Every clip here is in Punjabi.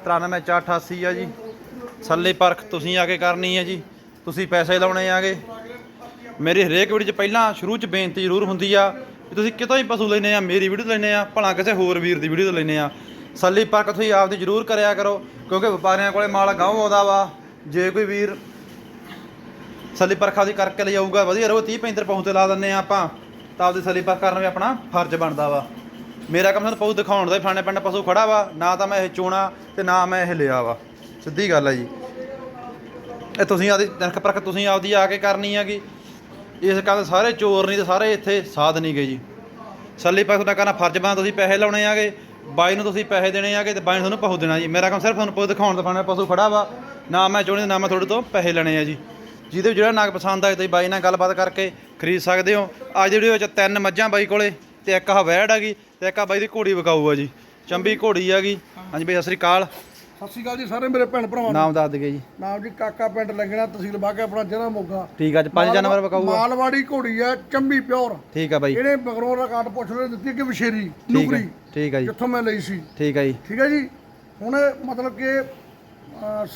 93488 ਆ ਜੀ। ਸੱਲੇ ਪਰਖ ਤੁਸੀਂ ਆ ਕੇ ਕਰਨੀ ਹੈ ਜੀ। ਤੁਸੀਂ ਪੈਸੇ ਲਾਉਣੇ ਆਗੇ। ਮੇਰੀ ਹਰੇਕ ਵੀਡੀਓ 'ਚ ਪਹਿਲਾਂ ਸ਼ੁਰੂ 'ਚ ਬੇਨਤੀ ਜ਼ਰੂਰ ਹੁੰਦੀ ਆ ਵੀ ਤੁਸੀਂ ਕਿਤੋਂ ਹੀ ਪਸ਼ੂ ਲੈਨੇ ਆ, ਮੇਰੀ ਵੀਡੀਓ ਲੈਨੇ ਆ, ਭਲਾ ਕਿਸੇ ਹੋਰ ਵੀਰ ਦੀ ਵੀਡੀਓ ਤੋਂ ਲੈਨੇ ਆ। ਸੱਲੀ ਪਰਖ ਤੁਸੀਂ ਆਪਦੀ ਜ਼ਰੂਰ ਕਰਿਆ ਕਰੋ, ਕਿਉਂਕਿ ਵਪਾਰੀਆਂ ਕੋਲੇ ਮਾਲ ਗਾਉਂ ਆਉਂਦਾ ਵਾ। ਜੇ ਕੋਈ ਵੀਰ ਸੱਲੀ ਪਰਖਾ ਦੀ ਕਰਕੇ ਲੈ ਜਾਊਗਾ, ਵਧੀਆ ਰਹੋ 30 35 ਪਹੁੰਚ ਤੇ ਲਾ ਦਿੰਨੇ ਆ ਆਪਾਂ। ਤਾਂ ਆਪਦੀ ਸੱਲੀ ਪਰਖ ਕਰਨ ਵੀ ਆਪਣਾ ਫਰਜ਼ ਬਣਦਾ ਵਾ। ਮੇਰਾ ਕੰਮ ਤੁਹਾਨੂੰ ਪਸ਼ੂ ਦਿਖਾਉਣ ਦਾ ਹੀ ਫਾਣੇ ਪਿੰਡ ਪਸ਼ੂ ਖੜਾ ਵਾ, ਨਾ ਤਾਂ ਮੈਂ ਇਹ ਚੋਣਾ ਤੇ ਨਾ ਮੈਂ ਇਹ ਲਿਆ ਵਾ। ਸਿੱਧੀ ਗੱਲ ਹੈ ਜੀ। ਇਹ ਤੁਸੀਂ ਆਪਦੀ ਨਿਰਖ ਪਰਖ ਤੁਸੀਂ ਆਪਦੀ ਆ ਕੇ ਕਰਨੀ ਹੈਗੀ। ਇਸ ਕੰਮ ਸਾਰੇ ਚੋਰ ਨਹੀਂ ਤੇ ਸਾਰੇ ਇੱਥੇ ਸਾਧ ਨਹੀਂ ਗਏ ਜੀ। ਸੱਲੀ ਪਰਖ ਦਾ ਕਰਨਾ ਫਰਜ਼ ਬਣਦਾ ਤੁਸੀਂ ਪੈਸੇ ਲਾਉਣੇ ਆਗੇ ਬਾਈ ਨੂੰ ਤੁਸੀਂ ਪੈਸੇ ਦੇਣੇ ਆਗੇ ਤੇ ਬਾਈ ਨੂੰ ਤੁਹਾਨੂੰ ਪਸ਼ੂ ਦੇਣਾ ਜੀ। ਮੇਰਾ ਕੰਮ ਸਿਰਫ ਤੁਹਾਨੂੰ ਪਸ਼ੂ ਦਿਖਾਉਣ ਦਾ ਫਾਣੇ ਪਸ਼ੂ ਖੜਾ ਵਾ। ਨਾ ਮੈਂ ਚੋਣੀ ਨਾ ਮੈਂ ਤੁਹਾਡੇ ਤੋਂ ਪੈਸੇ ਲੈਣੇ ਆ ਜੀ। ਜਿਹਦੇ ਵਿੱਚ ਜਿਹੜਾ ਨਾਗ ਪਸੰਦ ਆਏ, ਤੁਸੀਂ ਬਾਈ ਨਾਲ ਗੱਲਬਾਤ ਕਰਕੇ ਖਰੀਦ ਸਕਦੇ ਹੋ। ਅੱਜ ਦੀ ਵੀਡੀਓ ਵਿੱਚ ਤਿੰਨ ਮੱਝਾਂ ਬਾਈ ਕੋਲੇ ਤੇ ਇੱਕ ਆਹ ਵੈੜ ਹੈਗੀ। ਤੇ ਇੱਕ ਆ ਬਾਈ ਦੀ ਘੋੜੀ ਵਿਕਾਊ ਆ ਜੀ। ਚੰਬੀ ਘੋੜੀ ਹੈਗੀ। ਹਾਂਜੀ ਬਾਈ ਸਤਿ ਸ੍ਰੀ ਅਕਾਲ। ਸਤਿ ਸ਼੍ਰੀ ਅਕਾਲ ਜੀ ਸਾਰੇ ਮੇਰੇ ਭੈਣ ਭਰਾਵਾਂ ਨੂੰ। ਨਾਮ ਦੱਸ ਦਈਏ ਜੀ। ਨਾਮ ਜੀ ਕਾਕਾ ਪਿੰਡ ਲੱਗਣਾ ਤਹਿਸੀਲ ਬਾਗਾ ਆਪਣਾ ਜ਼ਿਲ੍ਹਾ ਮੋਗਾ। ਠੀਕ ਆ ਅੱਜ ਪੰਜ ਜਾਨਵਰ ਵਿਕਾਊ ਆ। ਮਾਲਵਾੜੀ ਘੋੜੀ ਆ ਚੰਬੀ ਪਿਓਰ। ਠੀਕ ਆ ਬਾਈ। ਇਹਨੇ ਬਗਰੋਂ ਦਾ ਕਾਰਡ ਪੁੱਛ ਲੈ ਦਿੱਤੀ ਕਿ ਵਿਸ਼ੇਰੀ ਠੀਕ ਆ ਨੁਕਰੀ ਠੀਕ ਆ ਜੀ। ਜਿੱਥੋਂ ਮੈਂ ਲਈ ਸੀ। ਠੀਕ ਆ ਜੀ। ਠੀਕ ਹੈ ਜੀ? ਹੁਣ ਮਤਲਬ ਕਿ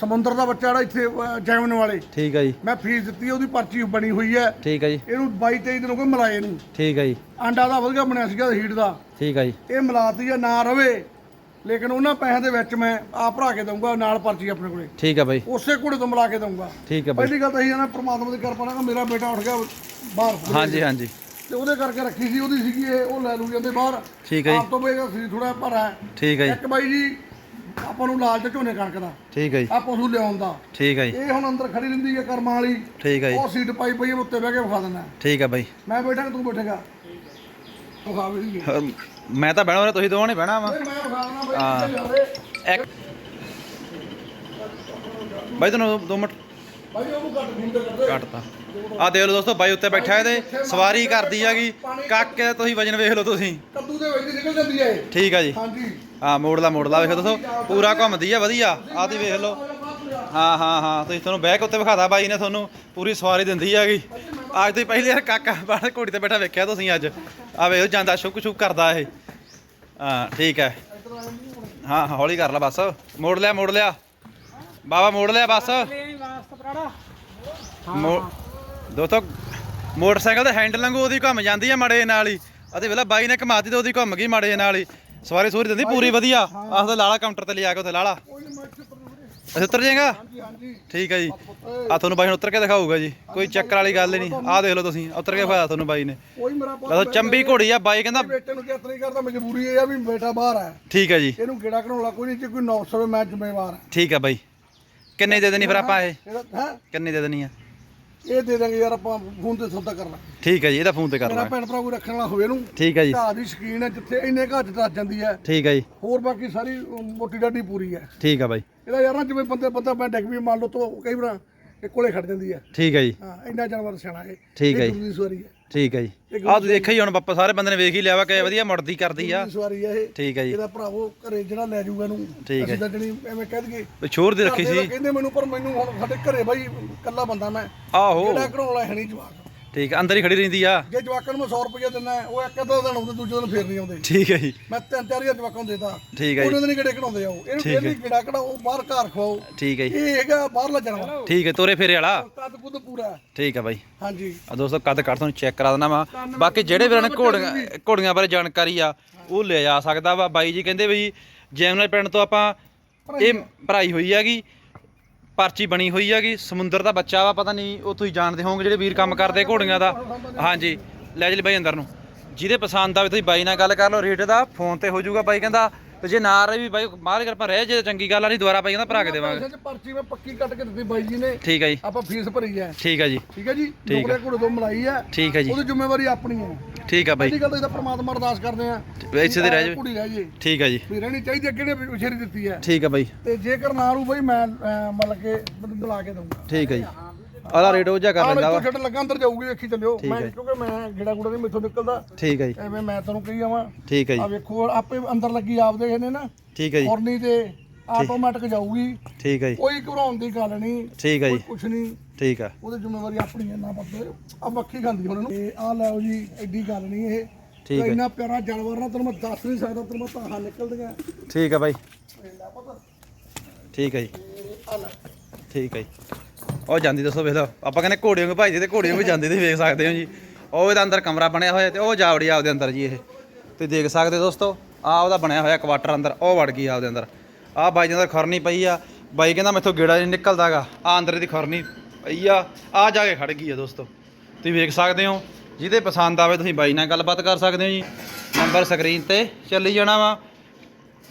ਸਮੁੰਦਰ ਦਾ ਬੱਚਾ ਜਿਹੜਾ ਇੱਥੇ ਜੈਮਨ ਵਾਲੇ। ਠੀਕ ਆ ਜੀ। ਮੈਂ ਫੀਸ ਦਿੱਤੀ ਉਹਦੀ ਪਰਚੀ ਬਣੀ ਹੋਈ ਹੈ। ਠੀਕ ਆ ਜੀ। ਇਹਨੂੰ 22 23 ਦਿਨ ਹੋ ਗਏ ਮਲਾਏ ਨੂੰ। ਠੀਕ ਆ ਜੀ। ਆਂਡਾ ਦਾ ਵਧੀਆ ਬਣਿਆ ਸੀਗਾ ਹੀਟ ਦਾ। ਠੀਕ ਆ ਜੀ। ਇਹ ਮਿਲਾਤੀ ਆ ਨਾ ਰਵੇ। ਲੇਕਿਨ ਉਹਨਾਂ ਪੈਸਿਆਂ ਦੇ ਵਿੱਚ ਮੈਂ ਆਪ ਭਰਾ ਕੇ ਦਊਂਗਾ ਨਾਲ ਪਰਚੀ ਆਪਣੇ ਕੋਲੇ। ਠੀਕ ਆ ਬਾਈ। ਉਸੇ ਘੋੜੇ ਤੋਂ ਮਿਲਾ ਕੇ ਦਊਂਗਾ। ਠੀਕ ਆ ਬਾਈ। ਪਹਿਲੀ ਗੱਲ ਤਾਂ ਇਹ ਹੈ ਨਾ ਪ੍ਰਮਾਤਮਾ ਦੀ ਕਿਰਪਾ ਨਾਲ ਮੇਰਾ ਬੇਟਾ ਉੱਠ ਗਿਆ ਬਾਹਰ। ਹਾਂਜੀ ਹਾਂਜੀ। ਤੇ ਉਹਦੇ ਕਰਕੇ ਰੱਖੀ ਸੀ ਉਹਦੀ ਸੀਗੀ ਇਹ ਉਹ ਲੈ ਲੂ ਜਾਂਦੇ ਬਾਹਰ। ਠੀਕ ਜੀ। ਆਪ ਤੋਂ ਬਈ ਸੀ ਥੋੜਾ ਭਰਾ ਹੈ ਠੀਕ ਆ ਜੀ। ਇੱਕ ਬਾਈ ਜੀ ਆਪਾਂ ਨੂੰ ਲਾਲ ਤੇ ਝੋਨੇ ਕਣਕ ਦਾ। ਠੀਕ ਆ ਜੀ। ਆ ਪਸ਼ੂ ਲਿਆਉਣ ਦਾ। ਠੀਕ ਆ ਜੀ। ਇਹ ਹੁਣ ਅੰਦਰ ਖੜੀ ਰਹਿੰਦੀ ਹੈ ਕਰਮਾਂ ਵਾਲੀ। ਠੀਕ ਆ ਜੀ। ਉਹ ਸੀਟ ਪਾਈ ਪਈ ਹੈ ਉੱਤੇ ਬਹਿ ਕੇ ਵਿਖਾ ਦਿੰਦਾ। ਠੀਕ ਆ ਬਾਈ। ਮੈਂ ਬੈਠਾ ਕਿ ਤੂੰ ਬੈਠੇਗਾ। ਵਿਖਾ ਵੀ ਅਹ ਮੈਂ ਤਾਂ ਬਹਿਣਾ ਤੁਸੀਂ ਦੋਵਾਂ ਨੇ ਬਹਿਣਾ ਵਾ। ਮੈਂ ਵਿਖਾ ਦਿੰਦਾ ਬਾਈ ਕਿੱਥੇ ਜਾਵੇ। ਇੱਕ ਬਾਈ ਤੁਹਾਨੂੰ ਦੋ ਮਿੰਟ। ਬਾਈ ਉਹਨੂੰ ਕੱਟ ਫੁੰਡੇ ਕਰਦੇ ਕੱਟਤਾ ਆ ਦੇਖ ਲਓ ਦੋਸਤੋ ਬਾਈ ਉੱਤੇ ਬੈਠਾ ਇਹਦੇ। ਸਵਾਰੀ ਕਰਦੀ ਹੈਗੀ ਕਾਕੇ ਤੁਸੀਂ ਵਜਨ ਵੇਖ ਲਓ ਤੁਸੀਂ। ਕੱਦੂ ਦੇ ਵਿੱਚ ਨਿਕਲ ਜਾਂਦੀ ਹੈ ਇਹ। ਠੀਕ ਆ ਜੀ। ਹਾਂਜੀ। ਹਾਂ ਮੋੜਲਾ ਮੋੜਲਾ ਵੇਖੋ ਦੱਸੋ ਪੂਰਾ ਘੁੰਮਦੀ ਆ ਵਧੀਆ। ਆਹ ਦੀ ਵੇਖ ਲਓ। ਹਾਂ ਹਾਂ ਹਾਂ ਤੁਸੀਂ ਤੁਹਾਨੂੰ ਬਹਿ ਕੇ ਉੱਤੇ ਵਿਖਾਦਾ ਬਾਈ ਨੇ ਤੁਹਾਨੂੰ ਪੂਰੀ ਸਵਾਰੀ ਦਿੰਦੀ ਹੈਗੀ। ਅੱਜ ਤੁਸੀਂ ਪਹਿਲੀ ਵਾਰ ਕਾਕਾ ਬਾਹਰ ਘੋੜੀ ਤੇ ਬੈਠਾ ਵੇਖਿਆ ਤੁਸੀਂ ਅੱਜ। ਆ ਵੇਖੋ ਜਾਂਦਾ ਸ਼ੁਕ ਸ਼ੁਕ ਕਰਦਾ ਇਹ। ਹਾਂ ਠੀਕ ਹੈ। ਹਾਂ ਹਾਂ, ਹੌਲੀ ਕਰ ਲੈ ਬਸ। ਮੋੜ ਲਿਆ ਮੋੜ ਲਿਆ। ਬਾਬਾ ਮੋੜ ਲਿਆ ਬਸ। ਮੋ ਦੋਸਤੋ ਮੋਟਰਸਾਈਕਲ ਦੇ ਹੈਂਡਲ ਵਾਂਗੂ ਉਹਦੀ ਘੁੰਮ ਜਾਂਦੀ ਆ ਮੜੇ ਨਾਲ ਹੀ। ਅਤੇ ਵੇਲਾ ਬਾਈ ਨੇ ਘਮਾਤੀ ਤੇ ਉਹਦੀ ਘੁੰਮ ਗਈ ਮੜੇ ਨਾਲ ਹੀ। ਸਵਾਰੀ ਸੂਰੀ ਦਿੰਦੀ ਪੂਰੀ ਵਧੀਆ। ਆਖਦਾ ਲਾਲਾ ਕਾਊਂਟਰ ਤੇ ਲਿਆ ਕੇ ਉੱਥੇ ਲਾਲਾ। ਅੱਛਾ ਉਤਰ ਜਾਏਗਾ? ਠੀਕ ਹੈ ਜੀ। ਆ ਤੁਹਾਨੂੰ ਬਾਈ ਹੁਣ ਉਤਰ ਕੇ ਦਿਖਾਊਗਾ ਜੀ। ਕੋਈ ਚੱਕਰ ਵਾਲੀ ਗੱਲ ਨਹੀਂ। ਆਹ ਦੇਖ ਲਓ ਤੁਸੀਂ ਉਤਰ ਕੇ ਵਿਖਾਇਆ ਤੁਹਾਨੂੰ ਬਾਈ ਨੇ। ਜਦੋਂ ਚੰਬੀ ਘੋੜੀ ਆ ਬਾਈ ਕਹਿੰਦਾ ਬੇਟੇ ਨੂੰ ਕਿਸ ਨਹੀਂ ਕਰਦਾ ਮਜਬੂਰੀ ਇਹ ਆ ਵੀ ਬੇਟਾ ਬਾਹਰ ਹੈ ਠੀਕ ਹੈ ਜੀ। ਇਹਨੂੰ ਗੇੜਾ ਕਢਾਉਣ ਵਾਲਾ ਕੋਈ ਨਹੀਂ ਜੇ ਕੋਈ 900 ਰੁਪਏ ਮੈਂ ਜ਼ਿੰਮੇਵਾਰ ਹਾਂ ਠੀਕ ਹੈ ਬਾਈ। ਕਿੰਨੇ ਦੇ ਦੇਣੀ ਫਿਰ ਆਪਾਂ ਇਹ? ਕਿੰਨੇ ਦੇ ਦੇਣੀ ਆ? ਇਹ ਦੇ ਦਾਂਗੇ ਯਾਰ ਆਪਾਂ ਫੋਨ ਤੇ ਸੌਦਾ ਕਰਨਾ। ਠੀਕ ਹੈ ਜੀ ਇਹਦਾ ਫੋਨ ਤੇ ਕਰ ਮੇਰਾ ਲਾਂ ਭੈਣ ਭਰਾ ਕੋਈ ਰੱਖਣ ਵਾਲਾ ਹੋਵੇ ਇਹਨੂੰ। ਠੀਕ ਹੈ ਜੀ। ਘਾਹ ਦੀ ਸ਼ਕੀਨ ਹੈ ਜਿੱਥੇ ਇੰਨੇ ਘਾਹ ਚ ਦੱਸ ਜਾਂਦੀ ਹੈ। ਠੀਕ ਹੈ ਜੀ। ਹੋਰ ਬਾਕੀ ਸਾਰੀ ਮੋਟੀ ਡਾਡੀ ਪੂਰੀ ਹੈ। ਠੀਕ ਹੈ ਬਾਈ। ਇਹਦਾ ਯਾਰ ਨਾ ਜਿਵੇਂ ਬੰਦੇ ਬੰਦਾ ਮੈਂ ਡੈਕ ਵੀ ਮੰਨ ਲਓ ਤੋਂ ਕਈ ਵਾਰ ਇਹ ਕੋਲੇ ਖੜ ਜਾਂਦੀ ਹੈ। ਠੀਕ ਹੈ ਜੀ। ਹਾਂ ਇੰਨਾ ਜਾਨਵਰ ਸਿਆਣਾ ਇਹ। ਠੀਕ ਹੈ ਜੀ। ਗੁਰੂ ਦੀ ਸਵਾਰੀ ਹੈ। ਠੀਕ ਹੈ ਜੀ। ਆਹ ਤੁਸੀਂ ਦੇਖਿਆ ਹੀ ਹੁਣ ਪਾਪਾ ਸਾਰੇ ਬੰਦੇ ਨੇ ਵੇਖ ਹੀ ਲਿਆ ਵਾ ਕਿ ਵਧੀਆ ਮੁੜਦੀ ਕਰਦੀ ਆ। ਸਵਾਰੀ ਇਹ। ਠੀਕ ਹੈ ਜੀ। ਇਹਦਾ ਭਰਾਵੋ ਘਰੇ ਜਿਹੜਾ ਲੈ ਜਾਊਗਾ ਇਹਨੂੰ ਠੀਕ ਹੈ। ਅਸੀਂ ਤਾਂ ਜਣੀ ਐਵੇਂ ਕਹਿ ਦਈਏ। ਛੋਰ ਦੀ ਰੱਖੀ ਸੀ। ਕਹਿੰਦੇ ਮੈਨੂੰ ਪਰ ਮੈਨੂੰ ਹੁਣ ਸਾਡੇ ਘਰੇ ਬਾਈ ਇਕੱਲਾ ਬੰਦਾ ਮੈਂ। ਆਹੋ। ਜਿਹੜਾ ਕਢਾਉਣ ਵਾਲਾ ਹੈ ਨਹੀਂ ਜਵਾਕ। ਠੀਕ ਹੈ, ਅੰਦਰ ਹੀ ਖੜੀ ਰਹਿੰਦੀ ਆ। ਜੇ ਜਵਾਕਾਂ ਨੂੰ ਮੈਂ 100 ਰੁਪਏ ਦਿੰਦਾ ਉਹ ਇੱਕ ਅੱਧਾ ਦਿਨ ਆਉਂਦੇ ਦੂਜੇ ਦਿਨ ਫੇਰ ਨਹੀਂ ਆਉਂਦੇ। ਠੀਕ ਹੈ ਜੀ। ਮੈਂ ਤਿੰਨ ਚਾਰ ਹਜ਼ਾਰ ਜਵਾਕਾਂ ਨੂੰ ਦੇਦਾ ਠੀਕ ਹੈ ਜੀ। ਉਹਨਾਂ ਦੇ ਨਹੀਂ ਕਿਹੜੇ ਕਢਾਉਂਦੇ ਆ ਉਹ। ਇਹਨੂੰ ਫੇਰ ਨਹੀਂ ਕਿਹੜਾ ਕਢਾਓ ਬਾਹਰ ਘਰ ਖਵਾਓ। ਠੀਕ ਹੈ ਜੀ। ਇਹ ਹੈਗਾ ਬਾਹਰਲਾ ਜਾਨਵਰ ਠੀਕ ਹੈ ਤੋਰੇ ਫੇਰੇ ਵਾਲਾ। ਕੱਦ ਕੁੱਦ ਪੂਰਾ। ਠੀਕ ਹੈ ਬਾਈ। ਹਾਂਜੀ। ਆ ਦੋਸਤੋ ਕੱਦ ਕੱਟ ਤੁਹਾਨੂੰ ਚੈੱਕ ਕਰਾ ਦੇਣਾ ਵਾ ਬਾਕੀ ਜਿਹੜੇ ਵੀਰਾਂ ਨੇ ਘੋੜੀਆਂ ਘੋੜੀਆਂ ਬਾਰੇ ਜਾਣਕਾਰੀ ਆ ਉਹ ਲੈ ਜਾ ਸਕਦਾ ਵਾ। ਬਾਈ ਜੀ ਕਹਿੰਦੇ ਵੀ ਜੈਮਨਲ ਪਿੰਡ ਤੋਂ ਆਪਾਂ ਇਹ ਭਰਾਈ ਹੋਈ ਹੈਗੀ। ਪਰਚੀ ਬਣੀ ਹੋਈ ਹੈਗੀ, ਸਮੁੰਦਰ ਦਾ ਬੱਚਾ ਵਾ, ਪਤਾ ਨਹੀਂ ਉਹ ਤੁਸੀਂ ਜਾਣਦੇ ਹੋਵੋਗੇ ਜਿਹੜੇ ਵੀਰ ਕੰਮ ਕਰਦੇ ਘੋੜੀਆਂ ਦਾ। ਹਾਂਜੀ, ਲੈ ਜਲੀ ਬਾਈ ਅੰਦਰ ਨੂੰ। ਜਿਹਦੇ ਪਸੰਦ ਆਵੇ ਤੁਸੀਂ ਬਾਈ ਨਾਲ ਗੱਲ ਕਰ ਲਓ, ਰੇਟ ਦਾ, ਫੋਨ ਤੇ ਹੋ ਜਾਊਗਾ ਬਾਈ ਕਹਿੰਦਾ ਤੇ ਜੇ ਨਾ ਰਹੇ ਵੀ ਬਾਈ ਮਾਰ ਕਰ ਰਹਿ ਜੇ ਚੰਗੀ ਗੱਲ ਆ ਨਹੀਂ ਦੁਬਾਰਾ ਬਾਈ ਕਹਿੰਦਾ ਭਰਾ ਕੇ ਦੇਵਾਂਗੇ। ਪੈਸੇ ਚ ਪਰਚੀ ਮੈਂ ਪੱਕੀ ਕੱਟ ਕੇ ਦਿੱਤੀ ਬਾਈ ਜੀ ਨੇ। ਠੀਕ ਹੈ ਜੀ। ਆਪਾਂ ਫੀਸ ਭਰੀ ਹੈ ਠੀਕ ਹੈ ਜੀ। ਠੀਕ ਹੈ ਜੀ? ਠੀਕ ਘੋੜੇ ਤੋਂ ਮਲਾਈ ਹੈ ਠੀਕ ਹੈ ਜੀ। ਉਹਦੀ ਜ਼ਿੰਮੇਵਾਰੀ ਆਪਣੀ ਹੈ ਠੀਕ ਹੈ ਬਾਈ। ਪਹਿਲੀ ਗੱਲ ਤਾਂ ਇਹਦਾ ਪ੍ਰਮਾਤਮਾ ਅਰਦਾਸ ਕਰਦੇ ਆ ਇੱਥੇ ਦੇ ਰਹਿ ਕੁੜੀ ਰਹਿ ਜੇ। ਠੀਕ ਹੈ ਜੀ। ਵੀ ਰਹਿਣੀ ਚਾਹੀਦੀ ਅੱਗੇ ਨੇ ਉਛੇਰੀ ਦਿੱਤੀ ਹੈ ਠੀਕ ਹੈ ਬਾਈ। ਤੇ ਜੇਕਰ ਨਾ ਰੂ ਬਈ ਮੈਂ ਮਤਲਬ ਕਿ ਮੈਨੂੰ ਦਿਲਾ ਕੇ ਦਊਂਗਾ। ਠੀਕ ਹੈ ਜੀ। ਆਦਾ ਰੇਟ ਉਹ ਜਾ ਕਰ ਲੈਂਦਾ ਵਾ। ਛੱਡ ਲੱਗਾ ਅੰਦਰ ਜਾਊਗੀ ਵੇਖੀ ਚੱਲਿਓ। ਮੈਂ ਹੈ। ਕਿਉਂਕਿ ਮੈਂ ਗੇੜਾ ਗੂੜਾ ਨਹੀਂ ਮੈਥੋਂ ਨਿਕਲਦਾ। ਠੀਕ ਹੈ ਜੀ। ਐਵੇਂ ਮੈਂ ਤੁਹਾਨੂੰ ਕਹੀ ਜਾਵਾਂ। ਠੀਕ ਹੈ ਆ ਵੇਖੋ ਆਪੇ ਅੰਦਰ ਲੱਗੀ ਆਪਦੇ ਇਹਨੇ ਨਾ। ਠੀਕ ਹੈ ਜੀ। ਔਰਨੀ ਤੇ ਆਟੋਮੈਟਿਕ ਜਾਊਗੀ। ਠੀਕ ਹੈ ਜੀ। ਕੋਈ ਘਬਰਾਉਣ ਦੀ ਗੱਲ ਨਹੀਂ ਠੀਕ ਹੈ ਜੀ। ਕੁਛ ਨਹੀਂ। ਠੀਕ ਆ ਉਹਦੀ ਜ਼ਿੰਮੇਵਾਰੀ ਆਪਣੀ ਹੈ ਨਾ ਪੱਤੇ ਆ ਮੱਖੀ ਖਾਂਦੀ ਹੁਣ ਇਹਨੂੰ। ਤੇ ਆ ਲਓ ਜੀ ਐਡੀ ਗੱਲ ਨਹੀਂ ਇਹ। ਠੀਕ ਹੈ। ਇੰਨਾ ਪਿਆਰਾ ਜਾਨਵਰ ਨਾ ਤੈਨੂੰ ਮੈਂ ਦੱਸ ਨਹੀਂ ਸਕਦਾ ਤੈਨੂੰ ਮੈਂ ਤਾਹਾਂ ਨਿਕਲਦੀਆਂ। ਠੀਕ ਹੈ ਬਾਈ। ਠੀਕ ਹੈ ਜੀ। ਠੀਕ ਹੈ ਜੀ। ਉਹ ਜਾਂਦੀ ਦੱਸੋ ਵੇਖ ਲਓ। ਆਪਾਂ ਕਹਿੰਦੇ ਘੋੜਿਆਂ ਨੂੰ ਭਾਈ ਤੇ ਘੋੜਿਆਂ ਵੀ ਜਾਂਦੀ ਤੇ ਵੇਖ ਸਕਦੇ ਹੋ ਜੀ। ਉਹ ਇਹਦਾ ਅੰਦਰ ਕਮਰਾ ਬਣਿਆ ਹੋਇਆ ਤੇ ਉਹ ਜਾਵੜੀ ਆਪਦੇ ਅੰਦਰ ਜੀ ਇਹ। ਤੁਸੀਂ ਦੇਖ ਸਕਦੇ ਹੋ ਦੋਸਤੋ ਆ ਉਹਦਾ ਬਣਿਆ ਹੋਇਆ ਕੁਆਟਰ ਅੰਦਰ, ਉਹ ਵੜ ਗਈ ਆਪਦੇ ਅੰਦਰ। ਆ ਬਾਈ ਦੇ ਅੰਦਰ ਖੁਰਨੀ ਪਈ ਆ। ਬਾਈ ਕਹਿੰਦਾ ਮੈਥੋਂ ਗੇੜਾ ਨਹੀਂ ਨਿਕਲਦਾਗਾ। ਆ ਅੰਦਰ ਦੀ ਖੁਰਨੀ ਪਈ ਆ। ਆ ਜਾ ਕੇ ਖੜ ਗਈ ਆ ਦੋਸਤੋ। ਤੁਸੀਂ ਵੇਖ ਸਕਦੇ ਹੋ, ਜਿਹਦੇ ਪਸੰਦ ਆਵੇ ਤੁਸੀਂ ਬਾਈ ਨਾਲ ਗੱਲਬਾਤ ਕਰ ਸਕਦੇ ਹੋ ਜੀ। ਨੰਬਰ ਸਕਰੀਨ ਤੇ ਚੱਲੀ ਜਾਣਾ ਵਾ।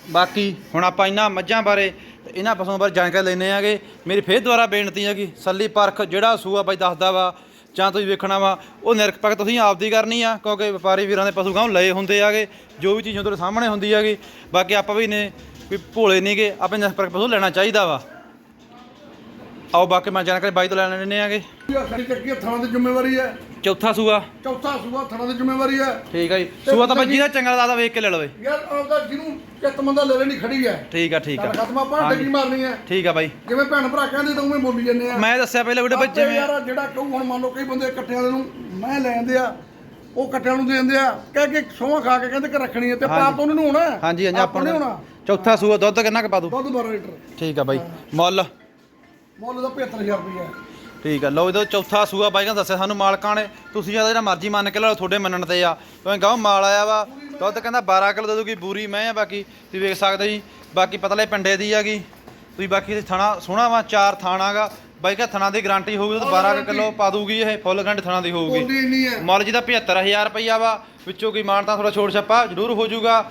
ਬਾਕੀ ਹੁਣ ਆਪਾਂ ਇਹਨਾਂ ਮੱਝਾਂ ਬਾਰੇ ਇਹਨਾਂ ਪਸ਼ੂਆਂ ਬਾਰੇ ਜਾਣਕਾਰੀ ਲੈਣੇ ਆਗੇ। ਮੇਰੀ ਫੇਰ ਦੁਬਾਰਾ ਬੇਨਤੀ ਹੈ ਕਿ ਸੱਲੀ ਪਰਖ ਜਿਹੜਾ ਸੂਆ ਬਾਈ ਦੱਸਦਾ ਵਾ, ਜਾਂ ਤੁਸੀਂ ਵੇਖਣਾ ਵਾ, ਉਹ ਨਿਰਪੱਖ ਤੁਸੀਂ ਆਪਦੀ ਕਰਨੀ ਆ, ਕਿਉਂਕਿ ਵਪਾਰੀ ਵੀਰਾਂ ਦੇ ਪਸ਼ੂ ਗਾਉਂ ਲਏ ਹੁੰਦੇ ਆਗੇ, ਜੋ ਵੀ ਚੀਜ਼ ਤੁਹਾਡੇ ਸਾਹਮਣੇ ਹੁੰਦੀ ਹੈਗੀ ਬਾਕੀ ਆਪਾਂ ਵੀ ਨੇ ਵੀ ਭੋਲੇ ਨਹੀਂਗੇ ਆਪਣੇ ਨਿਰਖ ਪਰਖ ਪਸ਼ੂ ਲੈਣਾ ਚਾਹੀਦਾ ਵਾ। ਆਓ ਬਾਕੀ ਮੈਂ ਜਾਣਕਾਰੀ ਬਾਈ ਤੋਂ ਲੈ ਲੈਣੇ ਆਗੇ। ਖੜੀ ਚੱਕੀ ਥਾਂ ਦੀ ਜ਼ਿੰਮੇਵਾਰੀ ਹੈ। ਚੌਥਾ ਸੂਆ। ਚੌਥਾ ਸੂਆ ਥਾਂ ਦੀ ਜ਼ਿੰਮੇਵਾਰੀ ਹੈ। ਠੀਕ ਹੈ ਜੀ। ਸੂਆ ਤਾਂ ਬਾਈ ਜਿਹਦਾ ਚੰਗਾ ਲੱਗਦਾ ਵੇਖ ਕੇ ਲੈ ਲਵੇ ਯਾਰ ਆਪਦਾ ਜਿਹਨੂੰ ਚਿੱਤ ਮੰਦਾ ਲੈ ਲੈਣੀ ਖੜੀ ਹੈ। ਠੀਕ ਆ ਠੀਕ ਆ। ਖਤਮ ਆਪਾਂ ਡੱਗੀ ਮਾਰਨੀ ਹੈ। ਠੀਕ ਆ ਬਾਈ। ਜਿਵੇਂ ਭੈਣ ਭਰਾ ਕਹਿੰਦੇ ਤਾਂ ਉਵੇਂ ਬੋਲੀ ਜੰਨੇ ਆ। ਮੈਂ ਦੱਸਿਆ ਪਹਿਲਾਂ ਵੀਡੀਓ ਵਿੱਚ ਜਿਵੇਂ ਯਾਰ ਜਿਹੜਾ ਕਹੂ ਹੁਣ ਮੰਨ ਲਓ ਕਈ ਬੰਦੇ ਇਕੱਠਿਆਂ ਦੇ ਨੂੰ ਮੈਂ ਲੈ ਆਂਦੇ ਆ ਉਹ ਇਕੱਠਿਆਂ ਨੂੰ ਦੇ ਦਿੰਦੇ ਆ। ਕਹਿ ਕੇ ਸੋਹਾਂ ਖਾ ਕੇ ਕਹਿੰਦੇ ਕਿ ਰੱਖਣੀ ਹੈ ਤੇ ਪਾਪ ਉਹਨਾਂ ਨੂੰ ਹੋਣਾ। ਹਾਂਜੀ ਹਾਂਜੀ ਆਪਾਂ ਨੂੰ ਹੋਣਾ। ਚੌਥਾ ਸੂਆ ਦੁੱਧ ਕਿੰਨਾ ਕੁ ਪਾ ਦੂ ਦੁੱਧ 12 ਲੀਟਰ। ਠੀਕ ਆ ਬਾਈ। ਮੁੱਲ। ਮੁੱਲ ਦਾ 75000 ਰੁਪਏ ਠੀਕ ਆ ਲਓ ਇਹਦਾ ਚੌਥਾ ਸੂਆ ਬਾਈ ਕਹਿੰਦਾ ਦੱਸਿਆ ਸਾਨੂੰ ਮਾਲਕਾਂ ਨੇ ਤੁਸੀਂ ਜਾਂ ਜਿਹੜਾ ਮਰਜ਼ੀ ਮੰਨ ਕੇ ਲਓ ਤੁਹਾਡੇ ਮੰਨਣ ਤੇ ਆ। ਤੁਸੀਂ ਗਾਉ ਮਾਲ ਆਇਆ ਵਾ ਦੁੱਧ ਕਹਿੰਦਾ 12 ਕਿਲੋ ਦੇ ਦੂਗੀ ਬੂਰੀ ਮੈਂ ਆ ਬਾਕੀ ਤੁਸੀਂ ਵੇਖ ਸਕਦੇ ਜੀ। ਬਾਕੀ ਪਤਲੇ ਪਿੰਡੇ ਦੀ ਹੈਗੀ। ਤੁਸੀਂ ਬਾਕੀ ਥਣਾ ਸੋਹਣਾ ਵਾ ਚਾਰ ਥਾਣਾਗਾ ਬਾਈ ਕਾ ਥਣਾ ਦੀ ਗਾਰੰਟੀ ਹੋਊਗੀ ਤਾਂ 12 ਕਿਲੋ ਪਾ ਦੂਗੀ ਇਹ ਫੁੱਲ ਗੰਢ ਥਣਾ ਦੀ ਹੋਊਗੀ। ਮੁੱਲ ਜਿਹਦਾ 75000 ਰੁਪਈਆ ਵਾ ਵਿੱਚੋਂ ਕੋਈ ਮਾਨਤਾ ਥੋੜਾ ਛੋੜ ਛੱਪਾ ਜ਼ਰੂਰ ਹੋ ਜਾਊਗਾ।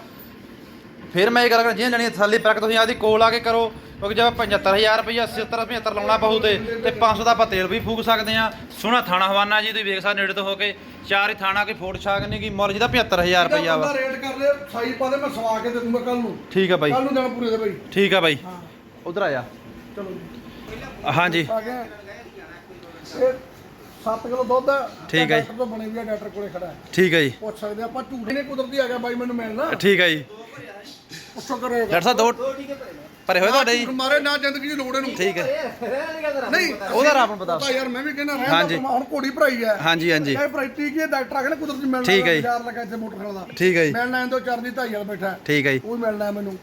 ਫਿਰ ਮੈਂ ਇਹ ਗੱਲ ਕਰਾਂ ਜਿਹਨਾਂ ਜਣੀ ਥੱਲੇ ਪ੍ਰਕ ਤੁਸੀਂ ਆਦੀ ਕੋਲ ਆ ਕੇ ਕਰੋ ਕਿਉਂਕਿ ਜੇ 75000 ਰੁਪਈਆ 70 75 ਲਾਉਣਾ ਪਊ ਤੇ ਤੇ 500 ਦਾ ਆਪਾਂ ਤੇਲ ਵੀ ਫੂਕ ਸਕਦੇ ਆ ਸੋਹਣਾ ਥਾਣਾ ਹਵਾਨਾ ਜੀ ਤੁਸੀਂ ਵੇਖ ਸਕਦੇ ਨੇੜੇ ਤੋਂ ਹੋ ਕੇ। ਚਾਰ ਹੀ ਥਾਣਾ ਕੋਈ ਫੋੜ ਛਾਕ ਨਹੀਂ ਗੀ ਮੁੱਲ ਜਿਹਦਾ 75000 ਰੁਪਈਆ ਵਾ। ਰੇਟ ਕਰ ਲੈ ਸਾਈ ਪਾ ਦੇ ਮੈਂ ਸਵਾ ਕੇ ਦੇ ਦੂੰਗਾ ਕੱਲ ਨੂੰ। ਠੀਕ ਆ ਬਾਈ। ਕੱਲ ਨੂੰ ਜਾਣਾ ਪੂਰੇ ਦੇ ਬਾਈ। ਠੀਕ ਆ ਬਾਈ। ਹਾਂ। ਉਧਰ ਆਇਆ ਚਲੋ ਜੀ। ਹਾਂਜੀ। ਆ ਗਿਆ। ਇਹ 7 ਕਿਲੋ ਦੁੱਧ ਹੈ। ਠੀਕ ਹੈ ਜੀ। ਤੋਂ ਬਣੇ ਵੀ ਆ ਡਾਕਟਰ ਕੋਲੇ ਖੜਾ ਹੈ। ਠੀਕ ਆ ਜੀ। ਪੁੱਛ ਸਕਦੇ ਆਪਾਂ ਝੂਠ ਨੇ ਕੁਦਰਤੀ ਆ ਗਿਆ ਬਾਈ ਮੈਨੂੰ ਮਿਲਣਾ। ਠੀਕ ਜੀ। ਡਾਕਟਰ ਸਾਹਿਬ ਦੋ ਭਰੇ ਹੋਏ ਤੁਹਾਡੇ ਜੀ? ਮਾਰੇ ਨਾ ਜ਼ਿੰਦਗੀ ਦੀ ਲੋੜ ਇਹਨੂੰ। ਠੀਕ ਹੈ। ਨਹੀਂ ਉਹਦਾ ਰਾਪ ਨੂੰ ਪਤਾ। ਪਤਾ ਯਾਰ ਮੈਂ ਵੀ ਕਹਿੰਦਾ ਰਹਿ ਹਾਂਜੀ। ਹੁਣ ਘੋੜੀ ਭਰਾਈ ਹੈ। ਹਾਂਜੀ ਹਾਂਜੀ। ਇਹ ਭਰਾਈ ਟੀਕੇ ਡਾਕਟਰ ਆ ਨਾ ਕੁਦਰਤੀ ਮਿਲਣਾ ਠੀਕ ਹੈ ਜੀ। ਬਾਜ਼ਾਰ ਲੱਗਾ ਇੱਥੇ ਮੋਟਰ ਖੜਾ ਦਾ। ਠੀਕ ਹੈ ਜੀ। ਮਿਲਣਾ ਇਹਦੇ ਚਰਨੀ ਢਾਈ ਵਾਲਾ ਬੈਠਾ ਹੈ। ਠੀਕ ਹੈ ਜੀ। ਉਹ ਮਿਲਣਾ ਹੈ ਮੈਨੂੰ।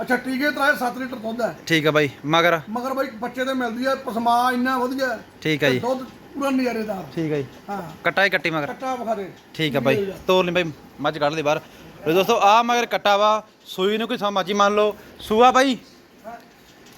ਅੱਛਾ ਟੀਕੇ ਤਰਾਏ 7 ਲੀਟਰ ਦੁੱਧ ਹੈ। ਠੀਕ ਆ ਬਾਈ ਮਗਰ। ਮਗਰ ਬਾਈ ਬੱਚੇ ਤੇ ਮਿਲਦੀ ਹੈ ਪਸਮਾ ਇੰਨਾ ਵਧੀਆ ਹੈ। ਠੀਕ ਆ ਜੀ। ਦੁੱਧ ਪੂਰਾ ਨਜ਼ਾਰੇਦਾਰ ਠੀਕ ਆ ਜੀ। ਹਾਂ। ਕੱਟਾ ਹੀ ਕੱਟੀ ਮਗਰ। ਕੱਟਾ ਵਿਖਾ ਦੇ। ਠੀਕ ਆ ਬਾਈ ਤੋਰ ਲਈ ਬਾਈ ਮੱਝ ਕੱਢ ਲਈ ਬਾਹਰ। ਲਓ ਦੋਸਤੋ ਆ ਮਗਰ ਕੱਟਾ ਵਾ। ਸੂਈ ਨੂੰ ਕੋਈ ਮਰਜ਼ੀ ਮੰਨ ਲਓ। ਸੂਆ ਬਾਈ?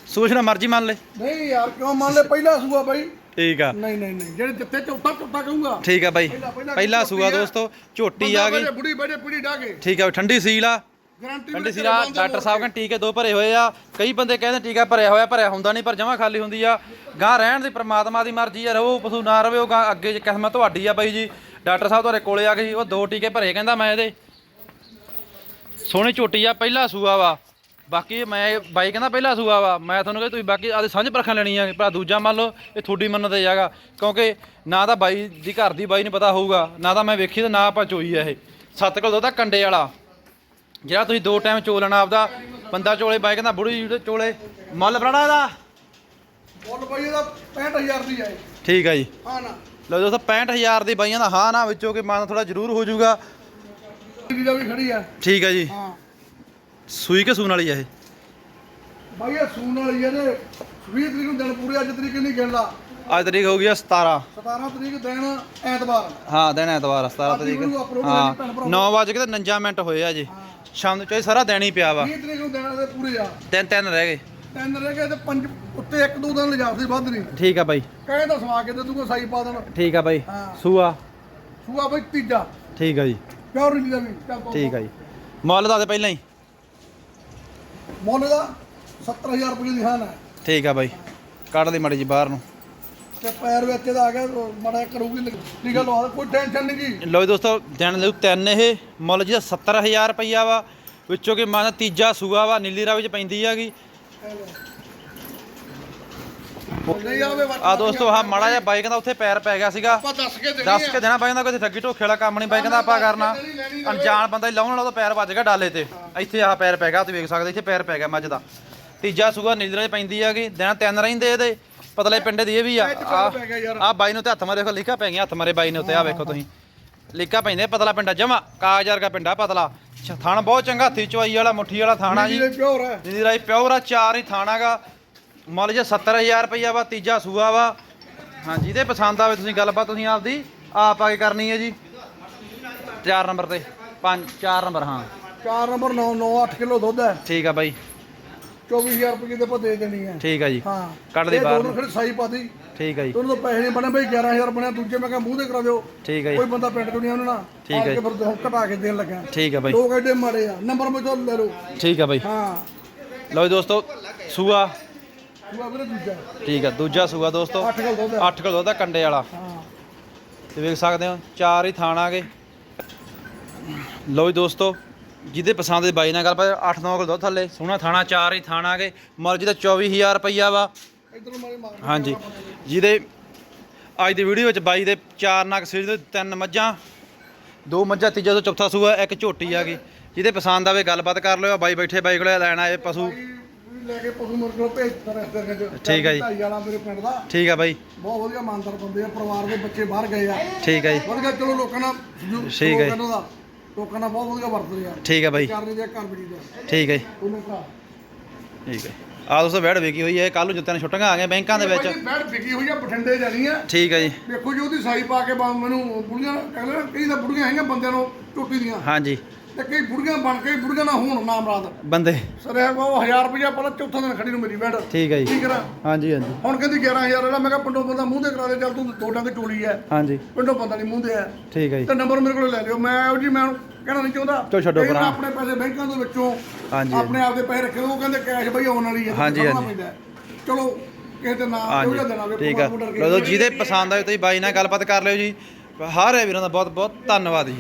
ਸੂਛਣਾ ਮਰਜ਼ੀ ਮੰਨ ਲੈ। ਨਹੀਂ ਯਾਰ ਕਿਉਂ ਮੰਨ ਲੈ? ਪਹਿਲਾ ਸੂਆ ਬਾਈ। ਠੀਕ ਆ। ਨਹੀਂ ਨਹੀਂ ਨਹੀਂ। ਜਿਹੜੇ ਜਿੱਥੇ ਚੌਥਾ ਚੌਥਾ ਕਹੂੰਗਾ। ਠੀਕ ਆ ਬਾਈ। ਪਹਿਲਾ- ਸੂਆ। ਦੋਸਤੋ ਝੋਟੀ ਆ ਗਈ। ਬੁੜੀ ਬੜੇ ਪੀੜੀ ਡਾ ਕੇ। ਠੀਕ ਆ ਠੰਡੀ ਸੀਲ ਆ। ਗਾਰੰਟੀ ਠੰਡੀ ਸੀਲ ਆ। ਡਾਕਟਰ ਸਾਹਿਬ ਕਹਿੰਦੇ ਟੀਕੇ ਦੋ ਭਰੇ ਹੋਏ ਆ। ਕਈ ਬੰਦੇ ਕਹਿੰਦੇ ਟੀਕਾ ਭਰਿਆ ਹੋਇਆ ਭਰਿਆ ਹੁੰਦਾ ਨਹੀਂ ਪਰ ਜਮਾ ਖਾਲੀ ਹੁੰਦੀ ਆ। ਗਾਂ ਰਹਿਣ ਦੀ ਪ੍ਰਮਾਤਮਾ ਦੀ ਮਰਜ਼ੀ ਆ ਰਹੋ ਪਸ਼ੂ ਨਾ ਰਵੇ ਉਹ ਅੱਗੇ ਕਿਸਮਤ ਤੁਹਾਡੀ ਆ ਬਾਈ ਜੀ। ਡਾਕਟਰ ਸਾਹਿਬ ਤੁਹਾਡੇ ਕੋਲੇ ਆ ਗਏ ਉਹ ਦੋ ਟੀਕੇ ਭਰੇ ਕਹਿੰਦਾ ਮੈਂ ਇਹਦੇ। ਸੋਹਣੀ ਝੋਟੀ ਆ ਪਹਿਲਾ ਸੂਆ ਵਾ। ਬਾਕੀ ਮੈਂ ਬਾਈ ਕਹਿੰਦਾ ਪਹਿਲਾ ਸੂਆ ਵਾ। ਮੈਂ ਤੁਹਾਨੂੰ ਕਹਿੰਦਾ ਤੁਸੀਂ ਬਾਕੀ ਆਦੇ ਸਾਂਝ ਪਰਖਾਂ ਲੈਣੀਆਂ ਭਰਾ ਦੂਜਾ ਮੰਨ ਲਓ ਇਹ ਤੁਹਾਡੀ ਮੰਨ ਤੇ ਜਾਗਾ ਕਿਉਂਕਿ ਨਾ ਤਾਂ ਬਾਈ ਦੀ ਘਰ ਦੀ ਬਾਈ ਨੂੰ ਪਤਾ ਹੋਊਗਾ ਨਾ ਤਾਂ ਮੈਂ ਵੇਖੀ ਤੇ ਨਾ ਆਪਾਂ ਚੋਈ ਆ ਇਹ। ਸੱਤ ਕਿਲੋ ਆ ਕੰਡੇ ਵਾਲਾ। ਜਿਹੜਾ ਤੁਸੀਂ ਦੋ ਟਾਈਮ ਚੋ ਲੈਣਾ ਆਪਦਾ ਬੰਦਾ ਚੋਲੇ ਬਾਈ ਕਹਿੰਦਾ ਬੁੜੀ ਚੋਲੇ ਮੁੱਲ ਬਣਾ ਇਹਦਾ? ਮੁੱਲ ਬਾਈ ਇਹਦਾ 65000 ਦੀ ਹੈ ਠੀਕ ਆ ਜੀ। ਹਾਂ ਨਾ। ਲਓ ਦੋਸਤੋ 65000 ਦੀ ਬਾਈਆਂ ਦਾ ਹਾਂ ਨਾ ਵਿੱਚੋਂ ਕਿ ਮਨ ਥੋੜਾ ਜ਼ਰੂਰ ਹੋ ਜਾਊਗਾ। ਦੀ ਦਾ ਵੀ ਖੜੀ ਹੈ ਠੀਕ ਆ ਜੀ। ਹਾਂ। ਸੂਈ ਕੇ ਸੂਣ ਵਾਲੀ ਆ ਇਹ? ਬਾਈ ਇਹ ਸੂਣ ਵਾਲੀ ਹੈ ਤੇ 20 ਤਰੀਕ ਨੂੰ ਦਿਨ ਪੂਰੇ ਅੱਜ ਤਰੀਕ ਨਹੀਂ ਗਿਣਦਾ ਅੱਜ ਤਰੀਕ ਹੋ ਗਈ ਆ 17 17 ਤਰੀਕ ਦਿਨ ਐਤਵਾਰ। ਹਾਂ ਦਿਨ ਐਤਵਾਰ 17 ਅੱਜ ਤਰੀਕ। ਹਾਂ। ਹੋਈ ਭੈਣ ਭਰਾ। 9 ਵਜੇ ਕੇ 49 ਮਿੰਟ ਹੋਏ ਆ ਜੀ। ਸ਼ਾਮ ਨੂੰ ਚਾਹੀ ਸਾਰਾ ਦਿਨ ਹੀ ਪਿਆ ਵਾ। 20 ਤਰੀਕ ਨੂੰ ਦਿਨ ਦੇ ਪੂਰੇ ਆ। ਤਿੰਨ ਤਿੰਨ ਰਹਿ ਗਏ। ਤਿੰਨ ਰਹਿ ਗਏ ਤੇ ਪੰਜ ਉੱਤੇ ਇੱਕ ਦੋ ਦਿਨ ਲਿਜਾ ਸੀ ਵੱਧ ਨਹੀਂ। ਠੀਕ ਆ ਬਾਈ। ਕਹੇ ਤਾਂ ਸਵਾ ਕੇ ਤੇ ਤੂੰ ਸਾਈ ਪਾ ਦੇਣਾ। ਠੀਕ ਆ ਬਾਈ। ਸੂਆ। ਸੂਆ ਬਾਈ ਤੀਜਾ। ਠੀਕ ਆ ਜੀ। ਪਿਓਰ ਨਹੀਂ ਦਾ ਵੀ ਚੱਲ ਪਾਓ। ਠੀਕ ਆ ਜੀ। ਮੁੱਲ ਦੱਸ ਦੇ ਪਹਿਲਾਂ ਹੀ। ਮੁੱਲ ਦਾ 70000 ਰੁਪਏ ਦੀ ਹਾਨ ਹੈ। ਠੀਕ ਆ ਬਾਈ। ਕੱਢ ਲਈ ਮੜੀ ਜੀ ਬਾਹਰ ਨੂੰ। ਤੇ ਪੈਰ ਵਿੱਚ ਇਹਦਾ ਆ ਗਿਆ ਮੜਾ ਕਰੂਗੀ ਲਿਖਾ ਲਵਾ ਕੋਈ ਟੈਨਸ਼ਨ ਨਹੀਂ ਜੀ ਲਓ ਜੀ ਦੋਸਤੋ ਦਿਨ ਲਈ ਤਿੰਨ ਇਹ। ਮੁੱਲ ਜੀ ਦਾ 70000 ਰੁਪਈਆ ਵਾ ਵਿੱਚੋਂ ਕਿ ਮਾਨ ਤੀਜਾ ਸੂਆ ਵਾ ਨੀਲੀ ਰਾਵੀ ਚ ਪੈਂਦੀ ਹੈਗੀ ਨਹੀਂ ਆਵੇ ਆ ਦੋਸਤੋ ਆਹ ਮਾੜਾ ਜਿਹਾ ਬਾਈਕ ਦਾ ਉੱਥੇ ਪੈਰ ਪੈ ਗਿਆ ਸੀਗਾ। ਆਪਾਂ ਦੱਸ ਕੇ ਦੇਣੀ ਦੱਸ ਕੇ ਦੇਣਾ ਪੈਂਦਾ ਕੋਈ ਠੱਗੀ ਢੋਖੇ ਵਾਲਾ ਕੰਮ ਨਹੀਂ ਬਾਈਕ ਦਾ ਆਪਾਂ ਕਰਨਾ। ਅਣਜਾਣ ਬੰਦਾ ਹੀ ਲਾਉਣ ਵਾਲਾ ਉਹਦਾ ਪੈਰ ਵੱਜ ਗਿਆ ਡਾਲੇ ਤੇ। ਇੱਥੇ ਆਹ ਪੈਰ ਪੈ ਗਿਆ ਤੁਸੀਂ ਵੇਖ ਸਕਦੇ ਇੱਥੇ ਪੈਰ ਪੈ ਗਿਆ ਮੱਝ ਦਾ। ਤੀਜਾ ਸੂਆ ਨੀਲੀ ਰਾਵੀ ਪੈਂਦੀ ਹੈਗੀ ਦਿਨ ਤਿੰਨ ਰਹਿੰਦੇ ਇਹਦੇ। ਪਤਲੇ ਪਿੰਡੇ ਦੀ ਇਹ ਵੀ ਆ। ਆ ਆ ਬਾਈ ਨੂੰ ਤੇ ਹੱਥ ਮਾਰੇ ਦੇਖੋ ਲਿਖਾ ਪੈ ਗਿਆ ਹੱਥ ਮਾਰੇ ਬਾਈ ਨੇ ਉੱਤੇ ਆ ਵੇਖੋ ਤੁਸੀਂ। ਲਿਖਾ ਪੈਂਦੇ ਪਤਲਾ ਪਿੰਡਾ ਜਮਾ ਕਾਗਜ਼ ਵਰਗਾ ਪਿੰਡਾ ਪਤਲਾ। ਅੱਛਾ, ਥਣ ਬਹੁਤ ਚੰਗਾ ਹੱਥੀ ਚਵਾਈ ਵਾਲਾ ਮੁੱਠੀ ਵਾਲਾ ਥਾਣਾ ਜੀ। ਰਾਈ ਪਿਓਰ ਆ ਚਾਰ ਹੀ ਥਾਣਾਗਾ। ਮੁੱਲ ਜੇ 70000 ਰੁਪਈਆ ਵਾ ਤੀਜਾ ਸੂਆ ਵਾ। ਹਾਂ ਜਿਹਦੇ ਪਸੰਦ ਆਵੇ ਤੁਸੀਂ ਗੱਲਬਾਤ ਤੁਸੀਂ ਆਪਦੀ ਆਪ ਆ ਕੇ ਕਰਨੀ ਹੈ ਜੀ। 4 ਨੰਬਰ ਤੇ 5 4 ਨੰਬਰ ਹਾਂ। 4 ਨੰਬਰ 9 9 8 ਕਿਲੋ ਦੁੱਧ ਹੈ। ਠੀਕ ਆ ਬਾਈ। 24000 ਰੁਪਏ ਦੇ ਆਪਾਂ ਦੇ ਦੇਣੀ ਹੈ। ਠੀਕ ਆ ਜੀ। ਹਾਂ। ਕੱਢ ਦੇ ਬਾਹਰ। ਦੋਨੋਂ ਫਿਰ ਸਾਈ ਪਾਤੀ। ਠੀਕ ਆ ਜੀ। ਦੋਨੋਂ ਤੋਂ ਪੈਸੇ ਨਹੀਂ ਬਣੇ ਬਈ 11000 ਬਣਿਆ ਦੂਜੇ ਮੈਂ ਕਿਹਾ ਮੂੰਹ ਤੇ ਕਰਾ ਦਿਓ। ਠੀਕ ਆ ਕੋਈ ਜੀ ਬੰਦਾ ਪਿੰਡ ਤੋਂ ਨਹੀਂ ਉਹਨਾਂ ਨਾਲ ਠੀਕ। ਆ ਕੇ ਫਿਰ ਹੁਣ ਘਟਾ ਕੇ ਦੇਣ ਲੱਗਾ ਠੀਕ ਆ ਬਾਈ। ਲੋਕ ਐਡੇ ਮਾੜੇ ਆ। ਨੰਬਰ ਮੇਰੇ ਲੈ ਲਓ। ਠੀਕ ਆ ਬਾਈ। ਹਾਂ। ਲਓ ਜੀ ਦੋਸਤੋ ਸੂਆ। ਵੀਰੇ ਦੂਜਾ। ਠੀਕ ਆ ਦੂਜਾ ਸੂਆ ਦੋਸਤੋ। 8 ਕਿਲੋ ਦੁੱਧ ਹੈ 8 ਕਿਲੋ ਦਾ ਕੰਡੇ ਵਾਲਾ। ਹਾਂ। ਤੇ ਵੇਖ ਸਕਦੇ ਹੋ ਚਾਰ ਹੀ ਥਾਣ ਆ ਗਏ। ਲਓ ਜੀ ਦੋਸਤੋ ਜਿਹਦੇ ਪਸੰਦ ਦੇ ਬਾਈ ਨਾਲ ਗੱਲ ਪਰ 8-9 ਕਿਲੋ ਦੁੱਧ ਥੱਲੇ ਸੋਹਣਾ ਥਾਣਾ ਚਾਰ ਹੀ ਥਾਣ ਆ ਗਏ। ਮੁੱਲ ਜਿਹਦਾ 24000 ਰੁਪਈਆ ਵਾ। ਇਧਰੋਂ ਮਾਰੇ ਮਾਰ। ਹਾਂਜੀ ਜਿਹਦੇ ਅੱਜ ਦੀ ਵੀਡੀਓ ਵਿੱਚ ਬਾਈ ਦੇ ਚਾਰ ਨਗ ਸੀਰ ਦੇ ਤਿੰਨ ਮੱਝਾਂ ਦੋ ਮੱਝਾਂ ਤੀਜਾ ਤੋਂ ਚੌਥਾ ਸੂਆ ਇੱਕ ਝੋਟੀ ਆ ਗਈ। ਜਿਹਦੇ ਪਸੰਦ ਆਵੇ ਗੱਲਬਾਤ ਕਰ ਲਿਓ ਬਾਈ ਬੈਠੇ ਬਾਈ ਕੋਲੇ ਲੈਣ ਆਏ ਪਸ਼ੂ। ਲੈ ਕੇ ਪਸ਼ੂ ਮੁਰਗੇ ਨੂੰ ਭੇਜਦਾ ਰਸਤੇ ਦੇ ਵਿੱਚ। ਠੀਕ ਹੈ ਜੀ। ਢਾਈ ਵਾਲਾ ਮੇਰੇ ਪਿੰਡ ਦਾ। ਠੀਕ ਆ ਬਾਈ। ਬਹੁਤ ਵਧੀਆ ਇਮਾਨਦਾਰ ਬੰਦੇ ਆ ਪਰਿਵਾਰ ਦੇ ਬੱਚੇ ਬਾਹਰ ਗਏ ਆ। ਠੀਕ ਆ ਜੀ। ਵਧੀਆ ਚਲੋ ਲੋਕਾਂ ਨਾਲ ਸਹਿਯੋਗ- ਠੀਕ ਹੈ। ਸਹਿਯੋਗ ਇਹਨਾਂ ਦਾ। ਲੋਕਾਂ ਨਾਲ ਬਹੁਤ ਵਧੀਆ ਵਰਤਦੇ ਆ। ਠੀਕ ਆ ਬਾਈ। ਕਰਨੇ ਦੇ ਘਰ ਬੜੀ ਦੇ ਠੀਕ ਹੈ ਜੀ। ਉਹਨੇ ਭਰਾ। ਠੀਕ ਹੈ ਆ ਦੋਸਤੋ ਵੈੜ ਵੇਖੀ ਹੋਈ ਹੈ ਕੱਲ ਨੂੰ ਜੁੱਤਿਆਂ ਦੀਆਂ ਛੁੱਟੀਆਂ ਆ ਗਈਆਂ ਬੈਂਕਾਂ ਦੇ ਵਿੱਚ। ਬੈਡ ਵਿਕੀ ਹੋਈ ਆ ਬਠਿੰਡੇ ਜਾਣੀ ਆ। ਠੀਕ ਹੈ ਜੀ। ਵੇਖੋ ਜੀ ਉਹਦੀ ਸਾਈ ਪਾ ਕੇ ਬਾ ਮੈਨੂੰ ਬੁੜੀਆਂ ਕਹਿੰਦੇ ਨਾ ਕਈ ਤਾਂ ਬੁੜੀਆਂ ਹੈਗੀਆਂ ਬੰਦਿਆਂ ਨੂੰ ਟੁੱਟੀ ਦੀਆਂ। ਹਾਂਜੀ। ਤੇ ਕਈ ਬੁੜੀਆਂ ਬਣ ਕੇ ਬੁੜੀਆਂ ਨਾ ਹੋਣ ਨਾਮ ਰਾਤ। ਬੰਦੇ। ਸਰ ਇਹ ਉਹ 1000 ਰੁਪਇਆ ਪਹਿਲਾਂ ਚੌਥਾ ਦਿਨ ਖੜੀ ਨੂੰ ਮੇਰੀ ਬੈਡ ਠੀਕ ਹੈ ਕੀ ਜੀ ਕਰਾਂ? ਹਾਂਜੀ ਹਾਂਜੀ। ਹੁਣ ਕਹਿੰਦੀ 11000 ਵਾਲਾ ਮੈਂ ਕਿਹਾ ਪਿੰਡੋਂ ਬੰਦਾ ਮੂੰਹ ਤੇ ਕਰਾ ਦੇ ਚੱਲ ਤੂੰ ਦੋ ਡੰਗ ਚੋਲੀ ਐ। ਹਾਂਜੀ। ਪਿੰਡੋਂ ਬੰਦਾ ਨਹੀਂ ਮੂੰਹ ਤੇ ਆ ਠੀਕ ਹੈ ਜੀ। ਤੇ ਨੰਬਰ ਮੇਰੇ ਕੋਲ ਲੈ ਲਿਓ। ਮੈਂ ਉਹ ਜੀ ਮੈਂ ਉਹਨੂੰ ਕਹਿਣਾ ਨਹੀਂ ਚਾਹੁੰਦਾ। ਚਲੋ ਛੱਡੋ ਕਈ ਵਾਰ ਪਰਾਂ। ਆਪਣੇ ਪੈਸੇ ਬੈਂਕਾਂ ਦੇ ਵਿੱਚੋਂ ਹਾਂਜੀ, ਆਪਣੇ ਆਪ ਦੇ ਪੈਸੇ ਰੱਖੇ ਉਹ ਕਹਿੰਦੇ ਕੈਸ਼ ਬਈ ਆਉਣ ਵਾਲੀ ਹੈ ਤੇ ਹਾਂਜੀ, ਕੱਢਣਾ ਹਾਂਜੀ। ਪੈਂਦਾ ਹੈ। ਚਲੋ ਕਿਸੇ ਦੇ ਨਾਮ ਤੇ ਉਹਦਾ ਦੇਣਾ ਹਾਂਜੀ ਠੀਕ ਆ। ਜਦੋਂ ਜਿਹਦੇ ਪਸੰਦ ਆਏ ਤੁਸੀਂ ਬਾਈ ਨਾਲ ਗੱਲਬਾਤ ਕਰ ਲਿਓ ਜੀ। ਹਰ ਵੀਰਾਂ ਦਾ ਬਹੁਤ ਬਹੁਤ ਧੰਨਵਾਦ ਜੀ।